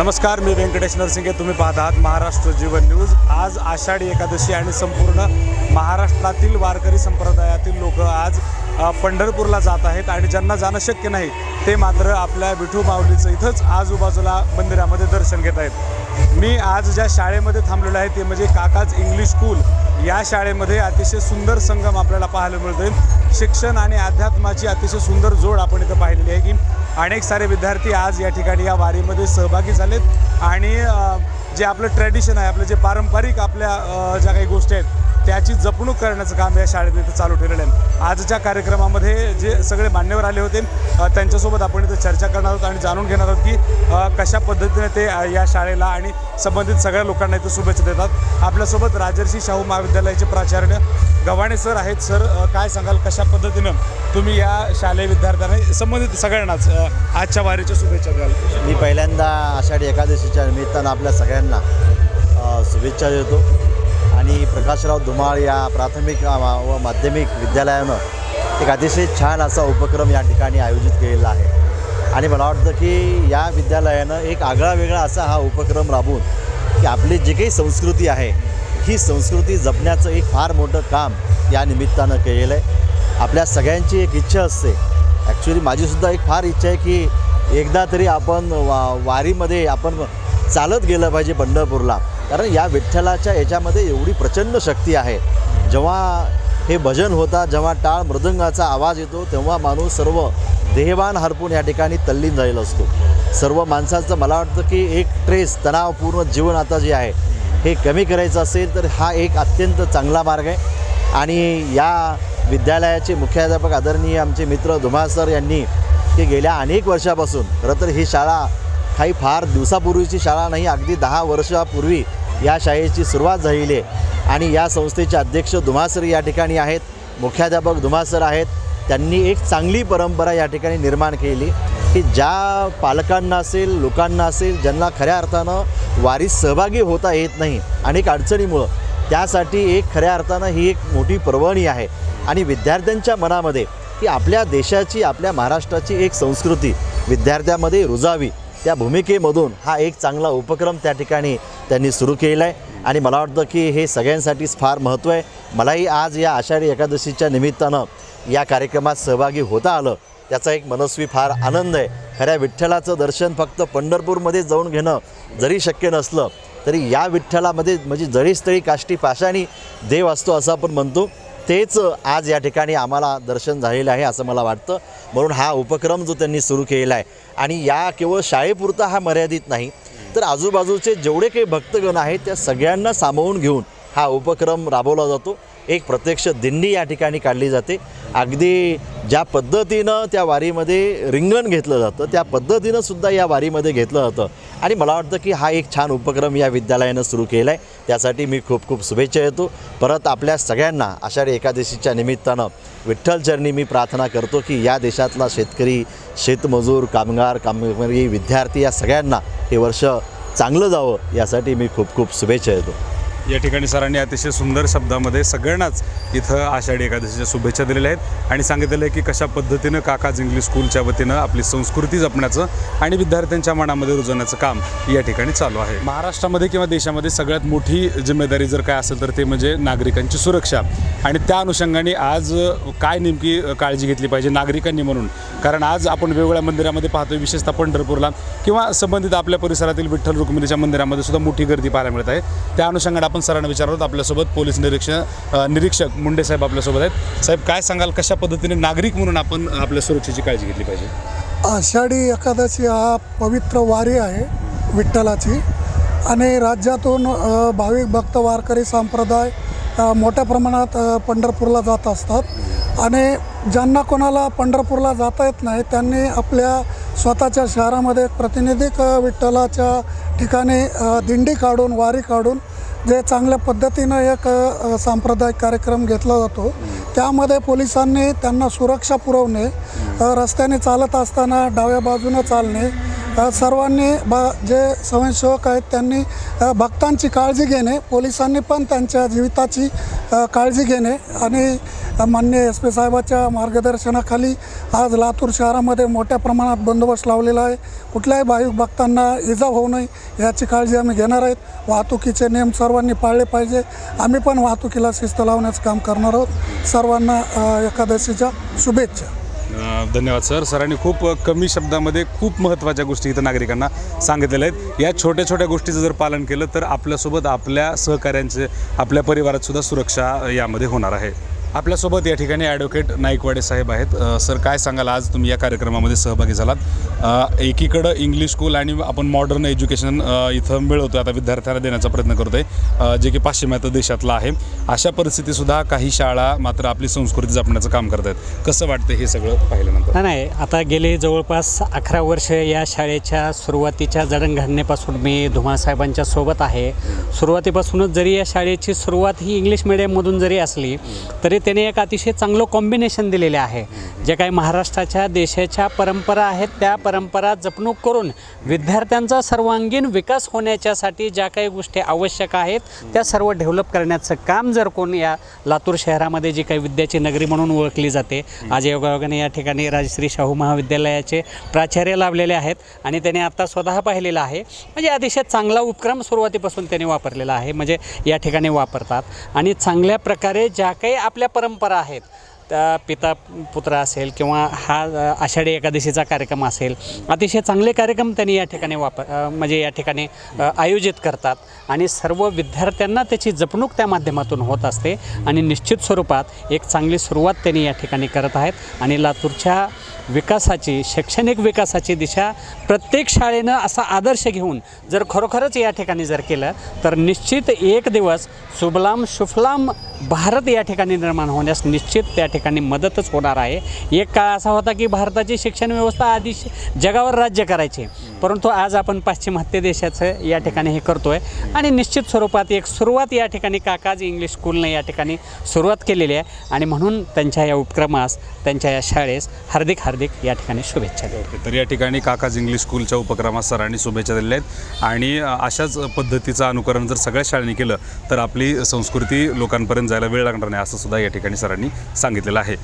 नमस्कार मी व्यंकटेश नरसिंगे. तुम्ही पाहत आहात महाराष्ट्र जीवन न्यूज. आज आषाढी एकादशी आणि संपूर्ण महाराष्ट्रातील वारकरी संप्रदायातील लोक आज पंढरपूरला जात आहेत आणि ज्यांना जाणं शक्य नाही ते मात्र आपल्या विठू माऊलीचं इथंच आजूबाजूला मंदिरामध्ये दर्शन घेत आहेत. मी आज ज्या शाळेमध्ये थांबलेलो आहे ते म्हणजे काकाज इंग्लिश स्कूल. या शाळेमध्ये अतिशय सुंदर संगम आपल्याला पाहायला मिळतोय. शिक्षण आणि अध्यात्माची अतिशय सुंदर जोड आपण इथं पाहिलेली आहे की अनेक सारे विद्यार्थी आज या ठिकाणी या वारीमध्ये सहभागी झालेत. आणि जे आपलं ट्रॅडिशन आहे आपलं जे पारंपरिक आपल्या ज्या काही गोष्टी आहेत त्याची जपणूक करण्याचं काम या शाळेत इथं चालू ठेवलेलं आहे. आजच्या कार्यक्रमामध्ये जे सगळे मान्यवर आले होते त्यांच्यासोबत आपण इथं चर्चा करणार आहोत आणि जाणून घेणार आहोत की कशा पद्धतीने ते या शाळेला आणि संबंधित सगळ्या लोकांना इथं शुभेच्छा देतात. आपल्यासोबत राजर्षी शाहू महाविद्यालयाचे प्राचार्य गव्हाणे सर आहेत. सर काय सांगाल कशा पद्धतीनं तुम्ही या शालेय विद्यार्थ्यांना संबंधित सगळ्यांनाच आजच्या वारीच्या शुभेच्छा द्याल? मी पहिल्यांदा आषाढी एकादशीच्या निमित्तानं आपल्या सगळ्यांना शुभेच्छा देतो. आणि प्रकाशराव धुमाळ या प्राथमिक व माध्यमिक विद्यालयानं एक अतिशय छान असा उपक्रम या ठिकाणी आयोजित केलेला आहे. आणि मला वाटतं की या विद्यालयानं एक आगळा वेगळा असा हा उपक्रम राबवून की आपली जी काही संस्कृती आहे ही संस्कृती जपण्याचं एक फार मोठं काम या निमित्तानं केलेलं आहे. आपल्या सगळ्यांची एक इच्छा असते. ॲक्च्युली माझीसुद्धा एक फार इच्छा आहे की एकदा तरी आपण वा वारीमध्ये आपण चालत गेलं पाहिजे पंढरपूरला. कारण या विठ्ठलाच्या याच्यामध्ये एवढी प्रचंड शक्ती आहे. जेव्हा हे भजन होता जेव्हा टाळ मृदंगाचा आवाज येतो तेव्हा माणूस सर्व देहवान हरपून या ठिकाणी तल्लीन झालेला असतो. सर्व माणसाचं मला वाटतं की एक ट्रेस तणावपूर्ण जीवन आता जे आहे हे कमी करायचं असेल तर हा एक अत्यंत चांगला मार्ग आहे. आणि या विद्यालयाचे मुख्याध्यापक आदरणीय आमचे मित्र धुमा सर यांनी की गेल्या अनेक वर्षापासून खरं तर ही शाळा काही फार दिवसापूर्वीची शाळा नाही अगदी दहा वर्षापूर्वी या शाळेची सुरुवात झालेली आहे. आणि या संस्थेचे अध्यक्ष धुमासर या ठिकाणी आहेत. मुख्याध्यापक धुमासर आहेत. त्यांनी एक चांगली परंपरा या ठिकाणी निर्माण केली की ज्या पालकांना असेल लोकांना असेल ज्यांना खऱ्या अर्थानं वारीत सहभागी होता येत नाही अनेक अडचणीमुळं त्यासाठी एक खऱ्या अर्थानं ही एक मोठी पर्वणी आहे. आणि विद्यार्थ्यांच्या मनामध्ये की आपल्या देशाची आपल्या महाराष्ट्राची एक संस्कृती विद्यार्थ्यामध्ये रुजावी. त्या भूमिकेमधून हा एक चांगला उपक्रम त्या ठिकाणी त्यांनी सुरू केलं आहे आणि मला वाटतं की हे सगळ्यांसाठीच फार महत्त्व आहे. मलाही आज या आषाढी एकादशीच्या निमित्तानं या कार्यक्रमात सहभागी होता आलं. त्याचा एक मनस्वी फार आनंद आहे. खऱ्या विठ्ठलाचं दर्शन फक्त पंढरपूरमध्ये जाऊन घेणं जरी शक्य नसलं तरी या विठ्ठलामध्ये म्हणजे जरीस्थळी काष्टी पाशाणी देव असतो असं आपण म्हणतो तेच आज या ठिकाणी आम्हाला दर्शन झालेलं आहे असं मला वाटतं. म्हणून हा उपक्रम जो त्यांनी सुरू केलेला आहे. आणि या केवळ शाळेपुरता हा मर्यादित नाही तर आजूबाजूचे जेवढे काही भक्तगण आहेत त्या सगळ्यांना सामावून घेऊन हा उपक्रम राबवला जातो. एक प्रत्यक्ष दिंडी या ठिकाणी काढली जाते. अगदी ज्या पद्धतीनं त्या वारीमध्ये रिंगण घेतलं जातं त्या पद्धतीनं सुद्धा या वारीमध्ये घेतलं जातं. आणि मला वाटतं की हा एक छान उपक्रम या विद्यालयानं सुरू केला आहे त्यासाठी मी खूप खूप शुभेच्छा येतो परत आपल्या सगळ्यांना आषाढी एकादशीच्या निमित्तानं विठ्ठलचरणी मी प्रार्थना करतो की या देशातला शेतकरी शेतमजूर कामगार कामगारी विद्यार्थी या सगळ्यांना हे वर्ष चांगलं जावं यासाठी मी खूप खूप शुभेच्छा येतो या ठिकाणी सरांनी अतिशय सुंदर शब्दामध्ये सगळ्यांनाच इथं आषाढी एकादशीच्या शुभेच्छा दिलेल्या आहेत आणि सांगितलेलं आहे की कशा पद्धतीनं काकाज इंग्लिश स्कूलच्या वतीनं आपली संस्कृती जपण्याचं आणि विद्यार्थ्यांच्या मनामध्ये रुजवण्याचं काम या ठिकाणी चालू आहे. महाराष्ट्रामध्ये किंवा देशामध्ये सगळ्यात मोठी जिम्मेदारी जर काय असेल तर ते म्हणजे नागरिकांची सुरक्षा. आणि त्या अनुषंगाने आज काय नेमकी काळजी घेतली पाहिजे नागरिकांनी म्हणून? कारण आज आपण वेगवेगळ्या मंदिरामध्ये पाहतोय विशेषतः पंढरपूरला किंवा संबंधित आपल्या परिसरातील विठ्ठल रुक्मिणीच्या मंदिरामध्ये सुद्धा मोठी गर्दी पाहायला मिळत आहे. त्या अनुषंगाने आपण सरांना विचारत आपल्यासोबत पोलीस निरीक्षक निरीक्षक मुंडे साहेब आपल्यासोबत आहेत. साहेब काय सांगाल कशा पद्धतीने नागरिक म्हणून आपण आपल्या सुरक्षेची काळजी घेतली पाहिजे? आषाढी एकादशी हा पवित्र वारी आहे विठ्ठलाची. आणि राज्यातून भाविक भक्त वारकरी संप्रदाय मोठ्या प्रमाणात पंढरपूरला जात असतात. आणि ज्यांना कोणाला पंढरपूरला जाता येत नाही त्यांनी आपल्या स्वतःच्या शहरामध्ये प्रतिनिधिक विठ्ठलाच्या ठिकाणी दिंडी काढून वारी काढून जे चांगल्या पद्धतीनं एक सांप्रदायिक कार्यक्रम घेतला जातो. त्यामध्ये पोलिसांनी त्यांना सुरक्षा पुरवणे रस्त्याने चालत असताना डाव्या बाजूनं चालणे सर्वांनी बा जे स्वयंसेवक आहेत त्यांनी भक्तांची काळजी घेणे पोलिसांनी पण त्यांच्या जीविताची काळजी घेणे आणि अ, माननीय एस पी साहेबाच्या मार्गदर्शनाखाली आज लातूर शहरामध्ये मोठ्या प्रमाणात बंदोबस्त लावलेला आहे. कुठल्याही भाविक भक्तांना इजा होऊ नये याची काळजी आम्ही घेणार आहेत. वाहतुकीचे नियम सर्वांनी पाळले पाहिजे. आम्ही पण वाहतुकीला शिस्त लावण्याचं काम करणार आहोत. सर्वांना एकादशीच्या शुभेच्छा. धन्यवाद सर. सरांनी खूप कमी शब्दामध्ये खूप महत्त्वाच्या गोष्टी इथं नागरिकांना सांगितलेल्या आहेत. या छोट्या छोट्या गोष्टीचं जर पालन केलं तर आपल्यासोबत आपल्या सहकाऱ्यांचे आपल्या परिवारात सुद्धा सुरक्षा यामध्ये होणार आहे. आपल्यासोबत या ठिकाणी ॲडव्होकेट नाईकवाडे साहेब आहेत. सर काय सांगाल? आज तुम्ही या कार्यक्रमामध्ये सहभागी झालात. एकीकडं इंग्लिश स्कूल आणि आपण मॉडर्न एज्युकेशन इथं मिळवतो आता विद्यार्थ्यांना देण्याचा प्रयत्न करतो आहे जे की पाश्चिमात्य देशातला आहे. अशा परिस्थितीसुद्धा काही शाळा मात्र आपली संस्कृती जपण्याचं काम करत आहेत कसं वाटतं हे सगळं पाहिल्यानंतर? नाही नाही. आता गेले जवळपास अकरा वर्ष या शाळेच्या सुरुवातीच्या जडणघडणीपासून मी धुमासाहेबांच्या सोबत आहे. सुरुवातीपासूनच जरी या शाळेची सुरुवात ही इंग्लिश मिडियममधून जरी असली तरी त्याने एक अतिशय चांगलं कॉम्बिनेशन दिलेले आहे. जे काही महाराष्ट्राच्या देशाच्या परंपरा आहेत त्या परंपरा जपणूक करून विद्यार्थ्यांचा सर्वांगीण विकास होण्याच्यासाठी ज्या काही गोष्टी आवश्यक आहेत त्या सर्व डेव्हलप करण्याचं काम जर कोण या लातूर शहरामध्ये जी काही विद्याची नगरी म्हणून ओळखली जाते आज योगायोगाने या ठिकाणी राजश्री शाहू महाविद्यालयाचे प्राचार्य लाभलेले आहेत आणि त्याने आता स्वतः पाहिलेलं आहे. म्हणजे अतिशय चांगला उपक्रम सुरुवातीपासून त्याने वापरलेला आहे. म्हणजे या ठिकाणी वापरतात. आणि चांगल्या प्रकारे ज्या काही आपल्या परंपरा आहेत. त्या पिता पुत्र असेल किंवा हा आषाढी एकादशीचा कार्यक्रम असेल अतिशय चांगले कार्यक्रम त्यांनी या ठिकाणी वापर म्हणजे या ठिकाणी आयोजित करतात. आणि सर्व विद्यार्थ्यांना त्याची जपणूक त्या माध्यमातून होत असते. आणि निश्चित स्वरूपात एक चांगली सुरुवात त्यांनी या ठिकाणी करत आहेत. आणि लातूरच्या विकासाची शैक्षणिक विकासाची दिशा प्रत्येक शाळेनं असा आदर्श घेऊन जर खरोखरच या ठिकाणी जर केलं तर निश्चित एक दिवस सुबलाम सुफलाम भारत या ठिकाणी निर्माण होण्यास निश्चित त्या ठिकाणी मदतच होणार आहे. एक काळ असा होता की भारताची शिक्षण व्यवस्था आधी जगावर राज्य करायची. परंतु आज आपण पाश्चिमात्य देशाचं या ठिकाणी हे करतो आहे आणि निश्चित स्वरूपात एक सुरुवात या ठिकाणी काकाज इंग्लिश स्कूलने या ठिकाणी सुरुवात केलेली आहे. आणि म्हणून त्यांच्या या उपक्रमास त्यांच्या या शाळेस हार्दिक हार्दिक या ठिकाणी शुभेच्छा देतो. तर या ठिकाणी काकाज इंग्लिश स्कूलच्या उपक्रमास सरांनी शुभेच्छा दिलेल्या आहेत. आणि अशाच पद्धतीचं अनुकरण जर सगळ्या शाळांनी केलं तर आपली संस्कृती लोकांपर्यंत जायला वेळ लागणार नाही असं सुद्धा या ठिकाणी सरांनी सांगितलेलं आहे.